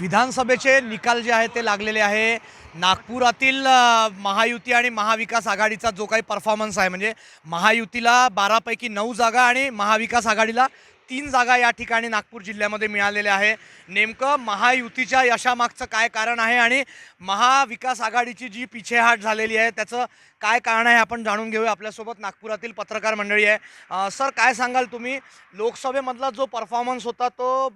विधानसभेचे निकाल जे आहे ते लागलेले आहे. नागपुरातील महायुती आणि महाविकास आघाडीचा जो काही परफॉर्मन्स आहे म्हणजे महायुतीला बारापैकी नऊ जागा आणि महाविकास आघाडीला तीन जागा या ठिकाणी नागपूर जिल्ह्यामध्ये मिळालेल्या आहे. नेमकं महायुतीच्या यशामागचं काय कारण आहे आणि महाविकास आघाडीची जी पिछेहाट झालेली आहे त्याचं काय कारण आहे आपण जाणून घेऊया. आपल्यासोबत नागपुरातील पत्रकार मंडळी आहे. सर काय सांगाल तुम्ही? लोकसभेमधला जो परफॉर्मन्स होता तो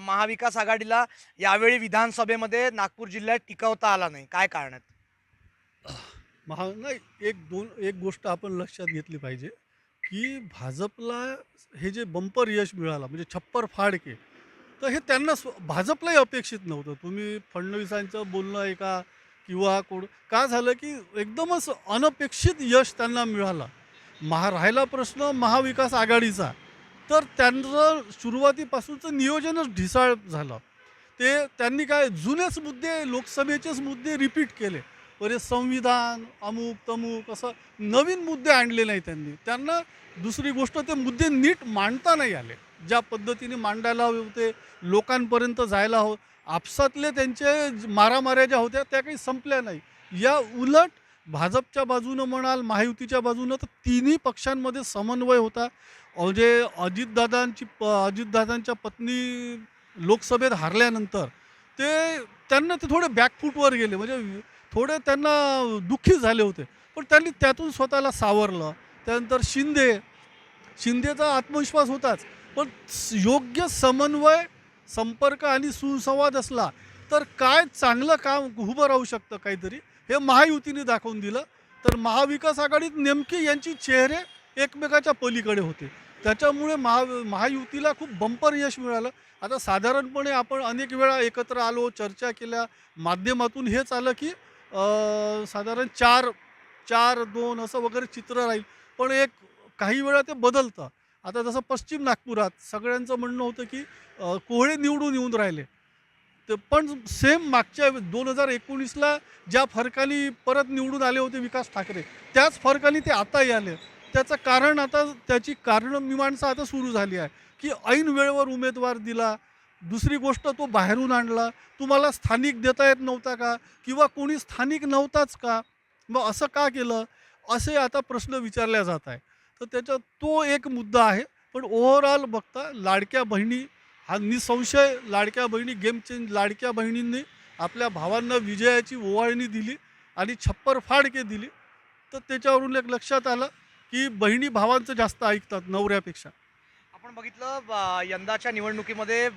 महाविकास आघाडीला यावेळी विधानसभेमध्ये नागपूर जिल्ह्यात टिकवता आला नाही. काय कारण आहेत? महा नाही एक दोन एक गोष्ट आपण लक्षात घेतली पाहिजे. की भाजपला हे जे बंपर यश मिळालं म्हणजे छप्पर फाडके तर हे त्यांना स्व भाजपलाही अपेक्षित नव्हतं. तुम्ही फडणवीसांचं बोलणं ऐका किंवा कोण का झालं की एकदमच अनपेक्षित यश त्यांना मिळालं. महा राहिला प्रश्न महाविकास आघाडीचा तर त्यांचं सुरुवातीपासूनचं नियोजनच ढिसाळ झालं. ते त्यांनी काय जुनेच मुद्दे लोकसभेचेच मुद्दे रिपीट केले. बरे संविधान अमुक तमुक असं नवीन मुद्दे आणले नाही त्यांनी. त्यांना दुसरी गोष्ट ते मुद्दे नीट मांडता नाही आले. ज्या पद्धतीने मांडायला हवे होते लोकांपर्यंत जायला हो आपसातले त्यांचे मारामाऱ्या ज्या होत्या त्या काही संपल्या नाही. या उलट भाजपच्या बाजूनं म्हणाल महायुतीच्या बाजूनं तर तिन्ही पक्षांमध्ये समन्वय होता. म्हणजे अजितदादांची प अजितदादांच्या पत्नी लोकसभेत हारल्यानंतर ते त्यांना ते थोडे बॅकफूटवर गेले. म्हणजे थोडे त्यांना दुःखी झाले होते. पण त्यांनी त्यातून स्वतःला सावरलं. त्यानंतर शिंदे शिंदेचा आत्मविश्वास होताच. पण योग्य समन्वय संपर्क आणि सुसंवाद असला तर काय चांगलं काम उभं राहू शकतं काहीतरी हे महायुतीने दाखवून दिलं. तर महाविकास आघाडीत नेमके यांची चेहरे एकमेकाच्या पलीकडे होते. त्याच्यामुळे महा महायुतीला खूप बंपर यश मिळालं. आता साधारणपणे आपण अनेक वेळा एकत्र आलो चर्चा केल्या. माध्यमातून हेच आलं की साधारण चार चार दोन असं वगैरे चित्र राहील. पण एक काही वेळा ते बदलतं. आता जसं पश्चिम नागपुरात सगळ्यांचं म्हणणं होतं की कोहळे निवडून येऊन राहिले. ते पण सेम मागच्या दोन हजार एकोणीसला ज्या फरकाने परत निवडून आले होते विकास ठाकरे त्याच फरकाने ते आताही आले त्याचं कारण आता त्याची कारणमीमांसा आता सुरू झाली आहे. की ऐन वेळेवर उमेदवार दिला दुसरी गोष्ट तो बाहेरून आणला. तुम्हाला स्थानिक देता येत नव्हता का? किंवा कोणी स्थानिक नव्हताच का? मग असं का केलं? असे आता प्रश्न विचारल्या जात आहे तर त्याच्यात तो एक मुद्दा आहे. पण ओव्हरऑल बघता लाडक्या बहिणी हा निसंशय लाडक्या बहिणी गेम चेंज लाडक्या बहिणींनी आपल्या भावांना विजयाची ओवाळणी दिली आणि छप्पर फाडके दिली. तर त्याच्यावरून एक लक्षात आलं की बहिणी भावांचं जास्त ऐकतात नवऱ्यापेक्षा. आपण बघितलं यंदाच्या निवडणुकीमध्ये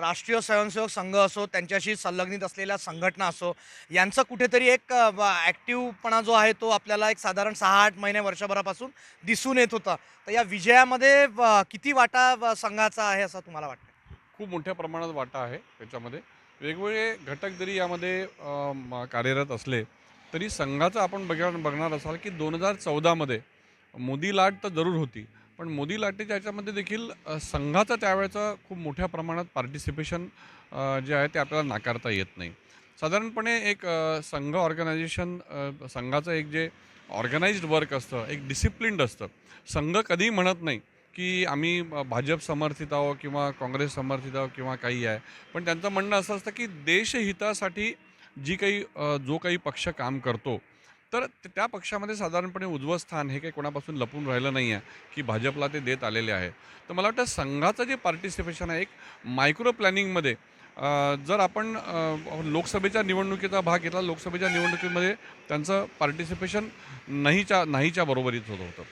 राष्ट्रीय स्वयंसेवक संघ असो त्यांच्याशी संलग्नित असलेल्या संघटना असो यांचं कुठेतरी एक ॲक्टिव्हपणा जो आहे तो आपल्याला एक साधारण सहा आठ महिने वर्षभरापासून दिसून येत होता. तर या विजयामध्ये किती वाटा संघाचा आहे असं तुम्हाला वाटतं? खूप मोठ्या प्रमाणात वाटा आहे त्याच्यामध्ये वेगवेगळे घटक जरी यामध्ये कार्यरत असले तरी संघाचं आपण बघ बघणार असाल की दोन हजार चौदामध्ये मोदी लाट तर जरूर होती. पण मोदी लाटेच्या याच्यामध्ये देखील संघाचं त्यावेळेचं खूप मोठ्या प्रमाणात पार्टिसिपेशन जे आहे ते आपल्याला नाकारता येत नाही. साधारणपणे एक संघ ऑर्गनायझेशन संघाचं एक जे ऑर्गनाइज्ड वर्क असतं एक डिसिप्लिन्ड असतं. संघ कधीही म्हणत नाही की आम्ही भाजप समर्थित आहोत किंवा काँग्रेस समर्थित आहोत किंवा काही आहे. पण त्यांचं म्हणणं असं असतं की देशहितासाठी जी काही जो काही पक्ष काम करतो तर त्या पक्षामध्ये साधारणपणे उजवं स्थान हे काही कोणापासून लपून राहिलं नाही आहे की भाजपला ते देत आलेले आहे. तर मला वाटतं संघाचं जे पार्टिसिपेशन आहे एक मायक्रो प्लॅनिंगमध्ये जर आपण लोकसभेच्या निवडणुकीचा भाग घेतला लोकसभेच्या निवडणुकीमध्ये त्यांचं पार्टिसिपेशन नाहीच्या नाहीच्या बरोबरीत होत होतं.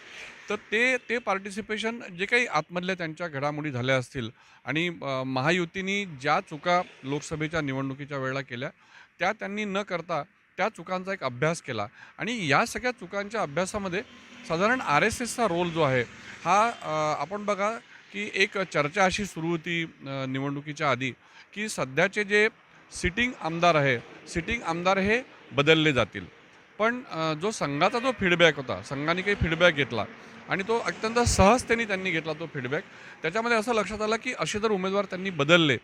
तर ते ते पार्टिसिपेशन जे काही आतमधल्या त्यांच्या घडामोडी झाल्या असतील आणि महायुतीनी ज्या चुका लोकसभेच्या निवडणुकीच्या वेळेला केल्या त्या त्यांनी न करता त्या चुकांचा एक अभ्यास केला. आणि या सगळ्या चुकांच्या अभ्यासामध्ये साधारण आर एस एसचा रोल जो आहे हा आपण बघा की एक चर्चा अशी सुरू होती निवडणुकीच्या आधी की सध्याचे जे सिटिंग आमदार आहे सिटिंग आमदार हे बदलले जातील. पण जो संघाचा जो फीडबॅक होता संघाने काही फीडबॅक घेतला आणि तो अत्यंत सहजतेने त्यांनी घेतला तो फीडबॅक त्याच्यामध्ये असं लक्षात आलं की असे जर उमेदवार त्यांनी बदलले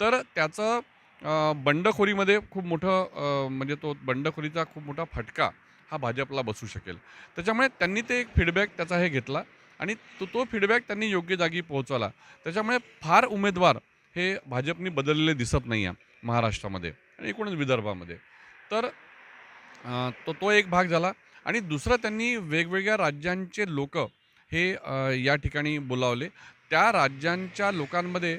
तर त्याचं बंडखोरीमध्ये खूप मोठं म्हणजे तो बंडखोरीचा खूप मोठा फटका हा भाजपला बसू शकेल. त्याच्यामुळे त्यांनी ते एक फीडबॅक त्याचा हे घेतला आणि तो तो फीडबॅक त्यांनी योग्य जागी पोहोचवला. त्याच्यामुळे फार उमेदवार हे भाजपनी बदललेले दिसत नाही आहे महाराष्ट्रामध्ये आणि एकूणच विदर्भामध्ये. तर तो तो एक भाग झाला आणि दुसरं त्यांनी वेगवेगळ्या राज्यांचे लोक हे या ठिकाणी बोलावले. त्या राज्यांच्या लोकांमध्ये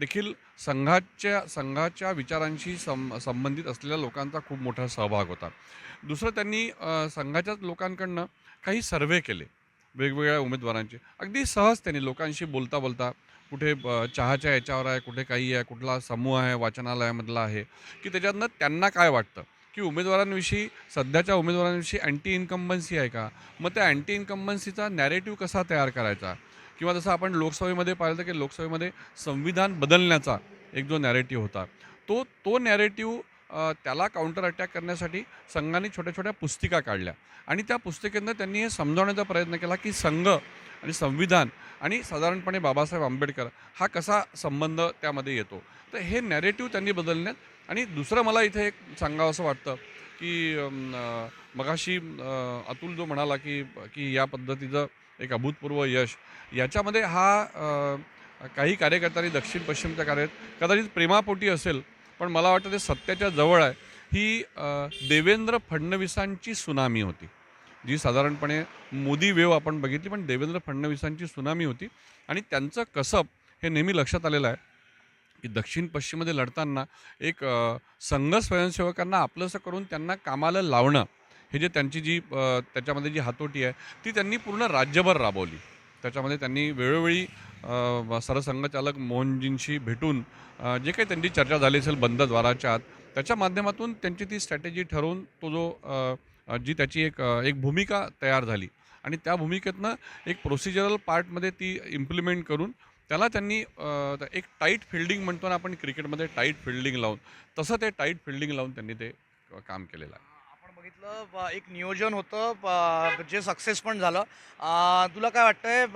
देखील संघाच्या संघाच्या विचारांशी सं संबंधित असलेल्या लोकांचा खूप मोठा सहभाग होता. दुसरं त्यांनी संघाच्याच लोकांकडनं काही सर्वे केले वेगवेगळ्या उमेदवारांचे. अगदी सहज त्यांनी लोकांशी बोलता बोलता कुठे चहाच्या याच्यावर आहे कुठे काही आहे कुठला समूह आहे वाचनालयामधला आहे की त्याच्यातनं त्यांना काय वाटतं? की उमेदवारांविषयी सध्याच्या उमेदवारांविषयी अँटी इन्कम्बन्सी आहे का? मग त्या अँटी इन्कम्बन्सीचा नॅरेटिव्ह कसा तयार करायचा? किंवा जसं आपण लोकसभेमध्ये पाहिलं की लोकसभेमध्ये संविधान बदलण्याचा एक जो नॅरेटिव्ह होता तो तो नॅरेटिव्ह त्याला काउंटर अटॅक करण्यासाठी संघाने छोट्या छोट्या पुस्तिका काढल्या. आणि त्या पुस्तिकेतनं त्यांनी हे समजावण्याचा प्रयत्न केला की संघ आणि संविधान आणि साधारणपणे बाबासाहेब आंबेडकर हा कसा संबंध त्यामध्ये येतो. तर हे नॅरेटिव्ह त्यांनी बदलण्यात आणि दुसरं मला इथे एक सांगावं असं वाटतं की मगाशी अतुल जो म्हणाला की की या पद्धतीचं एक अभूतपूर्व यश याच्यामध्ये हा काही कार्यकर्त्यांनी दक्षिण पश्चिमच्या कार्य कदाचित प्रेमापोटी असेल पण मला वाटतं ते सत्याच्या जवळ आहे. ही देवेंद्र फडणवीसांची सुनामी होती. जी साधारणपणे मोदी वेव आपण बघितली पण देवेंद्र फडणवीसांची सुनामी होती. आणि त्यांचं कसब हे नेहमी लक्षात आलेलं आहे की दक्षिण पश्चिममध्ये लढताना एक संघ स्वयंसेवकांना आपलंसं करून त्यांना कामाला लावणं हे जे त्यांची जी त्याच्यामध्ये जी हातोटी आहे ती त्यांनी पूर्ण राज्यभर राबवली. त्याच्यामध्ये त्यांनी वेळोवेळी सरसंघचालक मोहनजींशी भेटून जे काही त्यांची चर्चा झाली असेल बंद द्वाराच्या आत त्याच्या माध्यमातून त्यांची ती स्ट्रॅटेजी ठरवून तो जो जी त्याची एक एक भूमिका तयार झाली. आणि त्या भूमिकेतनं एक प्रोसिजरल पार्टमध्ये ती इम्प्लिमेंट करून त्याला त्यांनी एक टाईट फिल्डिंग म्हणतो ना आपण क्रिकेटमध्ये टाईट फिल्डिंग लावून तसं ते टाईट फिल्डिंग लावून त्यांनी ते काम केलेलं आहे. सांगितलं एक नियोजन होतं ब- जे सक्सेस पण झालं. तुला काय वाटतंय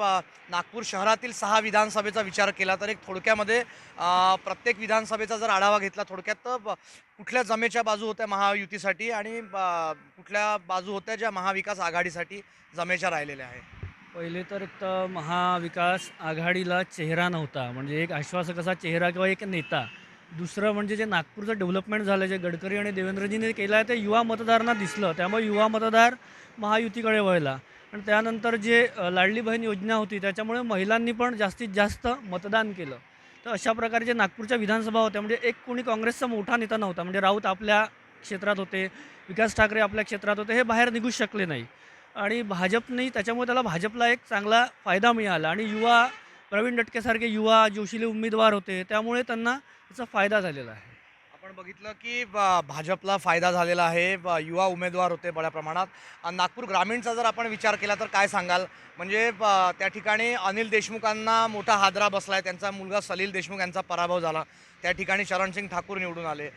नागपूर शहरातील सहा विधानसभेचा विचार केला तर एक थोडक्यामध्ये प्रत्येक विधानसभेचा जर आढावा घेतला थोडक्यात तर कुठल्या जमेच्या बाजू होत्या महायुतीसाठी आणि ब- कुठल्या बाजू होत्या ज्या महाविकास आघाडीसाठी जमेच्या राहिलेल्या आहे पहिले तर एक तर महाविकास आघाडीला चेहरा नव्हता. म्हणजे एक आश्वासक असा चेहरा किंवा एक नेता दुसरं म्हणजे जे नागपूरचं डेव्हलपमेंट झालं जे गडकरी आणि देवेंद्रजींनी केलं आहे ते युवा मतदारांना दिसलं. त्यामुळे युवा मतदार महायुतीकडे वळला. आणि त्यानंतर जे लाडली बहीण योजना होती त्याच्यामुळे महिलांनी पण जास्तीत जास्त मतदान केलं. तर अशा प्रकारे जे नागपूरच्या विधानसभा होत्या म्हणजे एक कोणी काँग्रेसचा मोठा नेता नव्हता म्हणजे राऊत आपल्या क्षेत्रात होते विकास ठाकरे आपल्या क्षेत्रात होते हे बाहेर निघू शकले नाही. आणि भाजपने त्याच्यामुळे त्याला भाजपला एक चांगला फायदा मिळाला. आणि युवा प्रवीण दटकेसारखे युवा जोशीले उमेदवार होते त्यामुळे त्यांना त्याचा फायदा झालेला आहे. आपण बघितलं की भाजपला फायदा झालेला आहे. युवा उमेदवार होते बड्या प्रमाणात. नागपूर ग्रामीणचा जर आपण विचार केला तर काय सांगाल? म्हणजे त्या ठिकाणी अनिल देशमुखांना मोठा हादरा बसलाय. त्यांचा मुलगा सलील देशमुख यांचा पराभव झाला. त्या ठिकाणी चरणसिंग ठाकूर निवडून आले.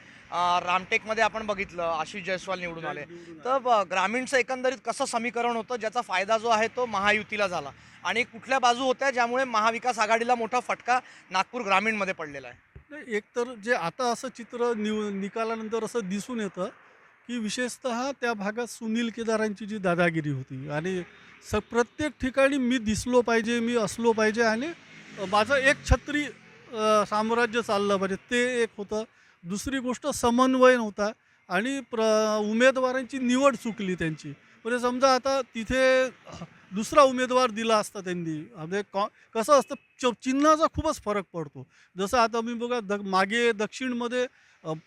रामटेकमध्ये आपण बघितलं आशिष जयस्वाल निवडून आले. तर ग्रामीणचं एकंदरीत कसं समीकरण होतं ज्याचा फायदा जो आहे तो महायुतीला झाला. आणि कुठल्या बाजू होत्या ज्यामुळे महाविकास आघाडीला मोठा फटका नागपूर ग्रामीणमध्ये पडलेला आहे? नाही, एकतर जे आता असं चित्र निव निकालानंतर असं दिसून येतं की विशेषत त्या भागात सुनील केदारांची जी दादागिरी होती आणि स प्रत्येक ठिकाणी मी दिसलो पाहिजे मी असलो पाहिजे आणि माझं एक छत्री साम्राज्य चाललं पाहिजे ते एक होतं. दुसरी गोष्ट समन्वय नव्हता आणि प्र उमेदवारांची निवड चुकली त्यांची. म्हणजे समजा आता तिथे दुसरा उमेदवार दिला असता त्यांनी. म्हणजे कॉ कसं असतं च चिन्हाचा खूपच फरक पडतो. जसं आता मी बघा द मागे दक्षिणमध्ये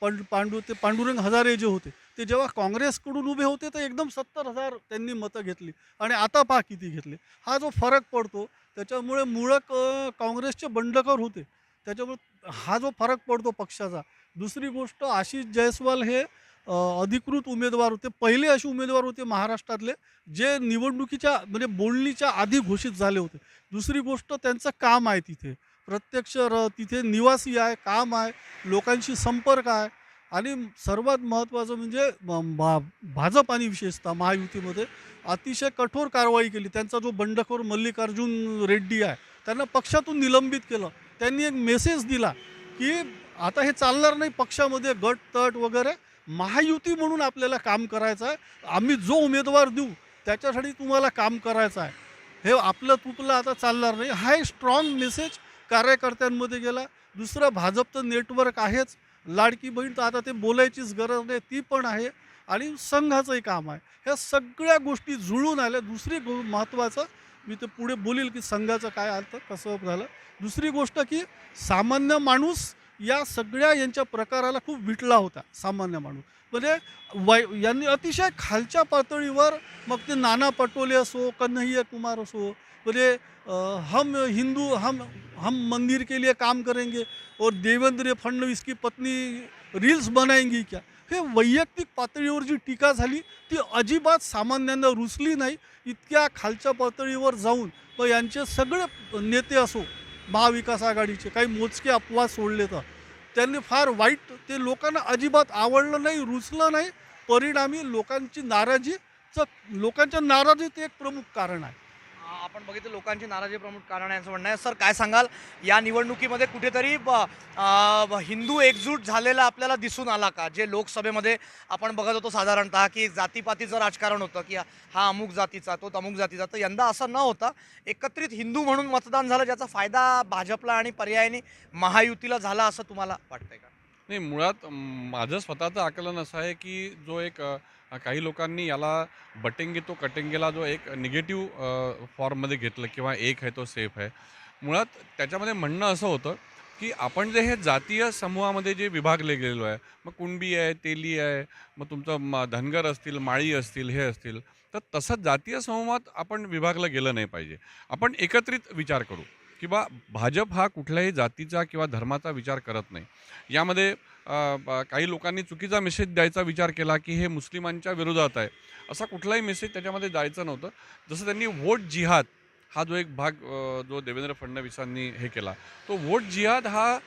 पंड पांडू ते पांडुरंग हजारे जे होते ते जेव्हा काँग्रेसकडून उभे होते तर एकदम सत्तर हजार त्यांनी मतं घेतली आणि आता पहा किती घेतले. हा जो फरक पडतो त्याच्यामुळे मुळक काँग्रेसचे बंडखोर होते. त्याच्यामुळे हा जो फरक पडतो पक्षाचा. दुसरी गोष्ट आशिष जयस्वाल हे अधिकृत उमेदवार होते. पहिले असे उमेदवार होते महाराष्ट्रातले जे निवडणुकीच्या म्हणजे बोलणीच्या आधी घोषित झाले होते. दुसरी गोष्ट त्यांचं काम आहे तिथे. प्रत्यक्ष र तिथे निवासी आहे काम आहे लोकांशी संपर्क आहे. आणि सर्वात महत्त्वाचं म्हणजे भा भाजप आणि विशेषतः महायुतीमध्ये अतिशय कठोर कारवाई केली. त्यांचा जो बंडखोर मल्लिकार्जुन रेड्डी आहे त्यांना पक्षातून निलंबित केलं. त्यांनी एक मेसेज दिला की आता हे चालणार नाही पक्षामध्ये गट तट वगैरे महायुती म्हणून आपल्याला काम करायचं आहे. आम्ही जो उमेदवार देऊ त्याच्यासाठी तुम्हाला काम करायचं आहे. हे आपलं तुपलं आता चालणार नाही. हा एक स्ट्रॉंग मेसेज कार्यकर्त्यांमध्ये गेला. दुसरं भाजपचं नेटवर्क आहेच. लाडकी बहीण तर आता ते बोलायचीच गरज नाही ती पण आहे. आणि संघाचंही काम आहे. ह्या सगळ्या गोष्टी जुळून आल्या. दुसरी गो महत्त्वाचं मी ते पुढे बोलील की संघाचं काय अर्थ कसं झालं. दुसरी गोष्ट की सामान्य माणूस या सगळ्या यांच्या प्रकाराला खूप विटला होता सामान्य माणूस. म्हणजे वै यांनी अतिशय खालच्या पातळीवर मग ते नाना पटोले असो कन्हैया कुमार असो म्हणजे हम हिंदू हम हम मंदिर के लिए काम करेंगे और देवेंद्र फडणवीस की पत्नी रील्स बनाएंगी क्या? हे वैयक्तिक पातळीवर जी टीका झाली ती अजिबात सामान्यांना रुचली नाही. इतक्या खालच्या पातळीवर जाऊन व यांचे सगळे नेते असो महाविकास आघाडीचे काही मोजके अपवाद सोडले तर. त्यांनी फार वाईट ते लोकांना अजिबात आवडलं नाही रुचलं नाही. परिणामी लोकांची नाराजीचं लोकांच्या नाराजीत एक प्रमुख कारण आहे. आपण बघितलं लोकांची नाराजी प्रमुख कारण आहे असं म्हणणं आहे. सर काय सांगाल? या निवडणुकीमध्ये कुठेतरी ब- हिंदू एकजूट झालेला आपल्याला दिसून आला का? जे लोकसभेमध्ये आपण बघत होतो साधारणतः की जातीपातीचं राजकारण होतं की हा अमुक जातीचा तो अमुक जातीचा. तर यंदा असं न होता एकत्रित हिंदू म्हणून मतदान झालं ज्याचा फायदा भाजपला आणि पर्यायाने महायुतीला झाला असं तुम्हाला वाटतंय का? नाही मुळात माझं स्वतःचं आकलन असं आहे की जो एक काही लोकांनी याला बटेंगे तो कटेंगेला जो एक निगेटिव्ह फॉर्ममध्ये घेतलं किंवा एक आहे तो सेफ आहे. मुळात त्याच्यामध्ये म्हणणं असं होतं की आपण जे हे जातीय समूहामध्ये जे विभागले गेलेलो आहे मग कुणबी आहे तेली आहे मग तुमचं म धनगर असतील माळी असतील हे असतील तर तसं जातीय समूहात आपण विभागलं गेलं नाही पाहिजे. आपण एकत्रित विचार करू. किंवा भाजप हा कुठल्याही जातीचा किंवा धर्माचा विचार करत नाही. यामध्ये काही लोकांनी चुकीचा मेसेज द्यायचा विचार केला की हे मुस्लिमांच्या विरोधात आहे. असा कुठलाही मेसेज त्याच्यामध्ये जायचा नव्हतं. जसं त्यांनी वोट जिहाद हा जो एक भाग जो देवेंद्र फडणवीसांनी हे केला तो वोट जिहाद हा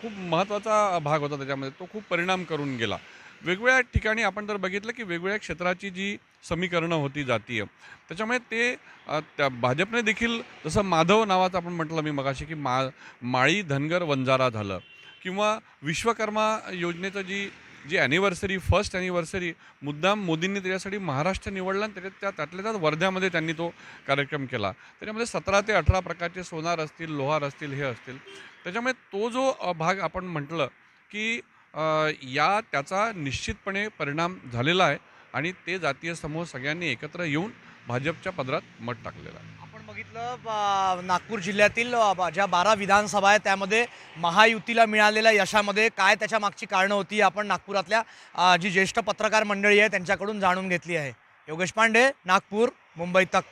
खूप महत्त्वाचा भाग होता त्याच्यामध्ये. तो खूप परिणाम करून गेला. वेगवेगळ्या ठिकाणी आपण जर बघितलं की वेगवेगळ्या क्षेत्राची जी समीकरणं होती जातीय त्याच्यामुळे ते त्या भाजपने देखील जसं माधव नावाचं आपण म्हटलं मी मगाशी की मा माळी धनगर वंजारा झालं किंवा विश्वकर्मा योजनेचं जी जी ॲनिव्हर्सरी फर्स्ट ॲनिव्हर्सरी मुद्दाम मोदींनी त्याच्यासाठी महाराष्ट्र निवडला आणि त्याच्यात त्या त्यातल्या त्यात वर्ध्यामध्ये त्यांनी तो कार्यक्रम केला. त्याच्यामध्ये सतरा ते अठरा प्रकारचे सोनार असतील लोहार असतील हे असतील. त्याच्यामुळे तो जो भाग आपण म्हटलं की या त्याचा निश्चितपणे परिणाम झालेला आहे आणि ते जातीय समूह सगळ्यांनी एकत्र येऊन भाजपच्या पदरात मत टाकलेलं आहे. आपण बघितलं नागपूर जिल्ह्यातील ज्या बारा विधानसभा आहेत त्यामध्ये महायुतीला मिळालेल्या यशामध्ये काय त्याच्या मागची कारणं होती आपण नागपुरातल्या जी ज्येष्ठ पत्रकार मंडळी आहे त्यांच्याकडून जाणून घेतली आहे. योगेश पांडे नागपूर मुंबई तक.